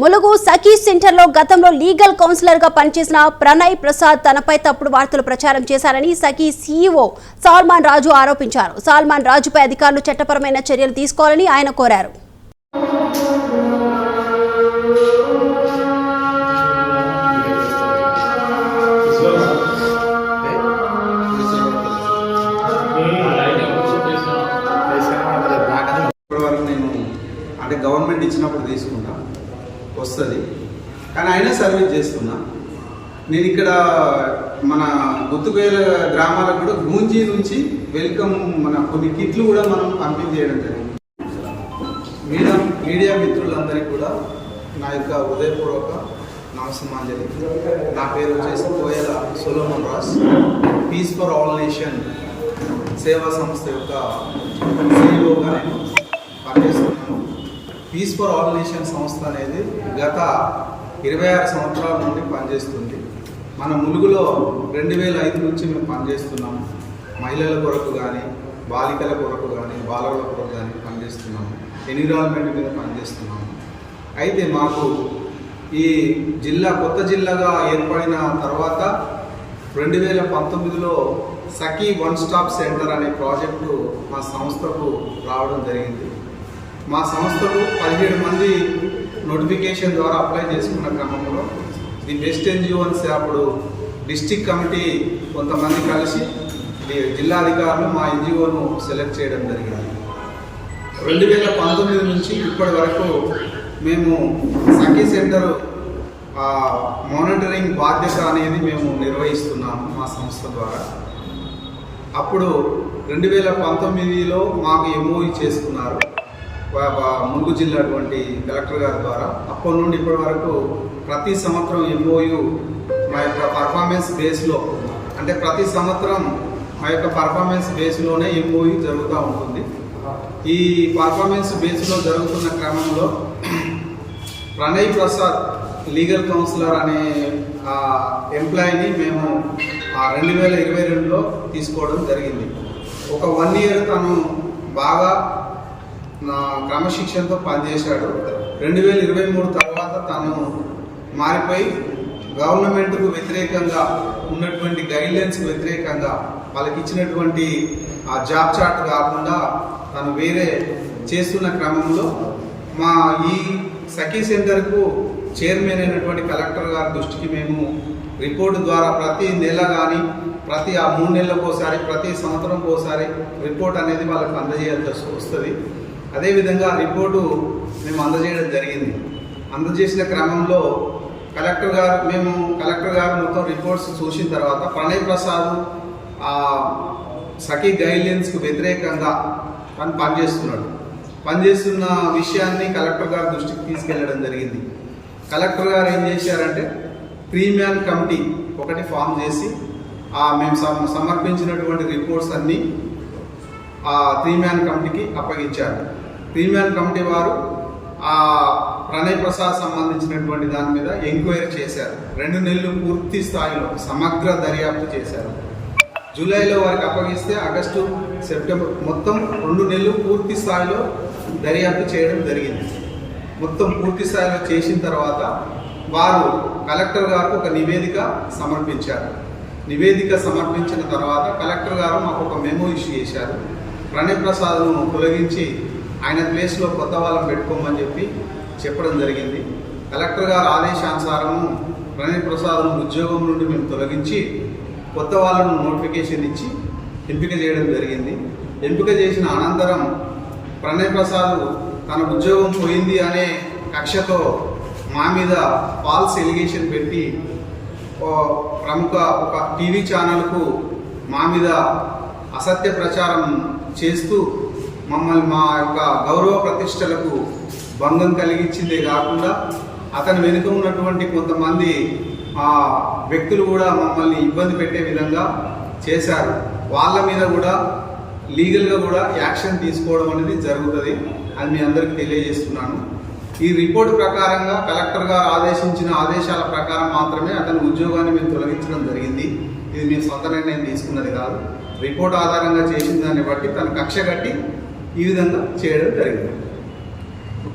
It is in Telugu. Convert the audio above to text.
ములుగు సఖీ సెంటర్లో గతంలో లీగల్ కౌన్సిలర్గా పనిచేసిన ప్రణయ్ ప్రసాద్ తనపై తప్పుడు వార్తలు ప్రచారం చేశారని సఖీ సీఈఓ సాల్మాన్ రాజు ఆరోపించారు. సాల్మాన్ రాజుపై అధికారులు చట్టపరమైన చర్యలు తీసుకోవాలని ఆయన కోరారు. అంటే గవర్నమెంట్ ఇచ్చినప్పుడు తీసుకుంటా. వస్తుంది. కానీ అయినా సర్వీస్ చేస్తున్నా. నేను ఇక్కడ మన గుత్తుకేల గ్రామాలకు కూడా గూంజీ నుంచి వెల్కమ్ మన కొన్ని కిట్లు కూడా మనం పంపిణీ చేయడం జరిగింది. మీడియా మీడియా మిత్రులందరికీ కూడా నా యొక్క ఉదయపూర్వక నమస్మాంజలి నా పేరు వచ్చేసి కోయల సొలోమన్ రాస్ పీస్ ఫర్ ఆల్ నేషన్ సేవా సంస్థ యొక్క సీఈఓగా నేను పనిచేస్తున్నాను. పీస్ ఫర్ ఆల్ నేషన్ సంస్థ అనేది గత ఇరవై ఆరు సంవత్సరాల నుండి పనిచేస్తుంది. మన ములుగులో రెండు వేల ఐదు నుంచి మేము పనిచేస్తున్నాము. మహిళల కొరకు కానీ బాలికల కొరకు కానీ బాలల కొరకు కానీ పనిచేస్తున్నాము. ఎన్విరాన్మెంట్ మీద పనిచేస్తున్నాము. అయితే మాకు ఈ జిల్లా కొత్త జిల్లాగా ఏర్పడిన తర్వాత రెండు వేల పంతొమ్మిదిలో సఖీ వన్ స్టాప్ సెంటర్ అనే ప్రాజెక్టు మా సంస్థకు రావడం జరిగింది. మా సంస్థకు పదిహేడు మంది నోటిఫికేషన్ ద్వారా అప్లై చేసుకున్న క్రమంలో ది బెస్ట్ ఎన్జిఓ అని అప్పుడు డిస్టిక్ కమిటీ కొంతమంది కలిసి జిల్లా అధికారులు మా ఎన్జిఓను సెలెక్ట్ చేయడం జరిగింది. రెండు వేల పంతొమ్మిది నుంచి ఇప్పటి వరకు మేము సఖీ సెంటర్ మానిటరింగ్ బాధ్యత అనేది మేము నిర్వహిస్తున్నాము మా సంస్థ ద్వారా. అప్పుడు రెండు వేల పంతొమ్మిదిలో మాకు ఎంఓఈ చేసుకున్నారు. ములుగు జిల్లా అటువంటి కలెక్టర్ గారి ద్వారా అప్పటి నుండి ఇప్పటి వరకు ప్రతి సంవత్సరం ఎంఓయు మా యొక్క పర్ఫార్మెన్స్ బేస్లో అంటే ప్రతి సంవత్సరం మా యొక్క పర్ఫార్మెన్స్ బేస్లోనే ఎంఓయు జరుగుతూ ఉంటుంది. ఈ పర్ఫార్మెన్స్ బేస్లో జరుగుతున్న క్రమంలో ప్రణయ్ ప్రసాద్ లీగల్ కౌన్సిలర్ అనే ఆ ఎంప్లాయీని మేము ఆ రెండు వేల ఇరవై రెండులో తీసుకోవడం జరిగింది. ఒక వన్ ఇయర్ తను బాగా నా క్రమశిక్షణతో పనిచేశాడు. రెండు వేల ఇరవై మూడు తర్వాత తను మారిపోయి గవర్నమెంట్కు వ్యతిరేకంగా ఉన్నటువంటి గైడ్లైన్స్కి వ్యతిరేకంగా వాళ్ళకి ఇచ్చినటువంటి ఆ జాబ్ చార్ట్ కాకుండా తను వేరే చేస్తున్న క్రమంలో మా ఈ సఖీ సెంటర్కు చైర్మన్ అయినటువంటి కలెక్టర్ గారి దృష్టికి మేము రిపోర్టు ద్వారా ప్రతి నెల కానీ ప్రతి ఆ మూడు నెలలకు ఒకసారి ప్రతి సంవత్సరంకోసారి రిపోర్ట్ అనేది వాళ్ళకి అందజేయాల్సి వస్తుంది. అదేవిధంగా రిపోర్టు మేము అందజేయడం జరిగింది. అందజేసిన క్రమంలో కలెక్టర్ గారు మేము కలెక్టర్ గారు మొత్తం రిపోర్ట్స్ చూసిన తర్వాత ప్రణయ్ ప్రసాద్ ఆ సఖీ గైడ్లైన్స్కు వ్యతిరేకంగా పని పనిచేస్తున్నాడు పనిచేస్తున్న విషయాన్ని కలెక్టర్ గారి దృష్టికి తీసుకెళ్ళడం జరిగింది. కలెక్టర్ గారు ఏం చేశారంటే ప్రీమియం కమిటీ ఒకటి ఫామ్ చేసి ఆ మేము సమ- సమర్పించినటువంటి రిపోర్ట్స్ అన్నీ ఆ త్రీ మ్యాన్ కమిటీకి అప్పగించారు. త్రీ కమిటీ వారు ఆ ప్రణయ్ ప్రసాద్ సంబంధించినటువంటి దాని మీద ఎంక్వైరీ చేశారు. రెండు నెలలు పూర్తి స్థాయిలో సమగ్ర దర్యాప్తు చేశారు. జూలైలో వారికి అప్పగిస్తే ఆగస్టు సెప్టెంబర్ మొత్తం రెండు నెలలు పూర్తి స్థాయిలో దర్యాప్తు చేయడం జరిగింది. మొత్తం పూర్తి స్థాయిలో చేసిన తర్వాత వారు కలెక్టర్ గారికి ఒక నివేదిక సమర్పించారు. నివేదిక సమర్పించిన తర్వాత కలెక్టర్ గారు మాకు ఒక మెమో ఇష్యూ చేశారు. ప్రణయ్ ప్రసాద్ను తొలగించి ఆయన ప్లేస్లో కొత్త వాళ్ళని పెట్టుకోమని చెప్పి చెప్పడం జరిగింది. కలెక్టర్ గారు ఆదేశానుసారము ప్రణయ్ ప్రసాద్ను ఉద్యోగం నుండి మేము తొలగించి కొత్త వాళ్ళను నోటిఫికేషన్ ఇచ్చి ఎంపిక చేయడం జరిగింది. ఎంపిక చేసిన అనంతరం ప్రణయ్ ప్రసాద్ తన ఉద్యోగం పోయింది అనే కక్షతో మా మీద ఫాల్స్ ఎలిగేషన్ పెట్టి ప్రముఖ ఒక టీవీ ఛానల్కు మా మీద అసత్య ప్రచారం చేస్తూ మమ్మల్ని మా యొక్క గౌరవ ప్రతిష్టలకు భంగం కలిగించిందే కాకుండా అతని వెనుక ఉన్నటువంటి కొంతమంది ఆ వ్యక్తులు కూడా మమ్మల్ని ఇబ్బంది పెట్టే విధంగా చేశారు. వాళ్ళ మీద కూడా లీగల్గా కూడా యాక్షన్ తీసుకోవడం అనేది జరుగుతుంది అని మీ అందరికీ తెలియజేస్తున్నాను. ఈ రిపోర్ట్ ప్రకారంగా కలెక్టర్ గారు ఆదేశించిన ఆదేశాల ప్రకారం మాత్రమే అతని ఉద్యోగాన్ని మేము తొలగించడం జరిగింది. ఇది మేము సొంత నిర్ణయం తీసుకున్నది కాదు. రిపోర్ట్ ఆధారంగా చేసిన దాన్ని బట్టి తను కక్ష కట్టి ఈ విధంగా చేయడం జరిగింది.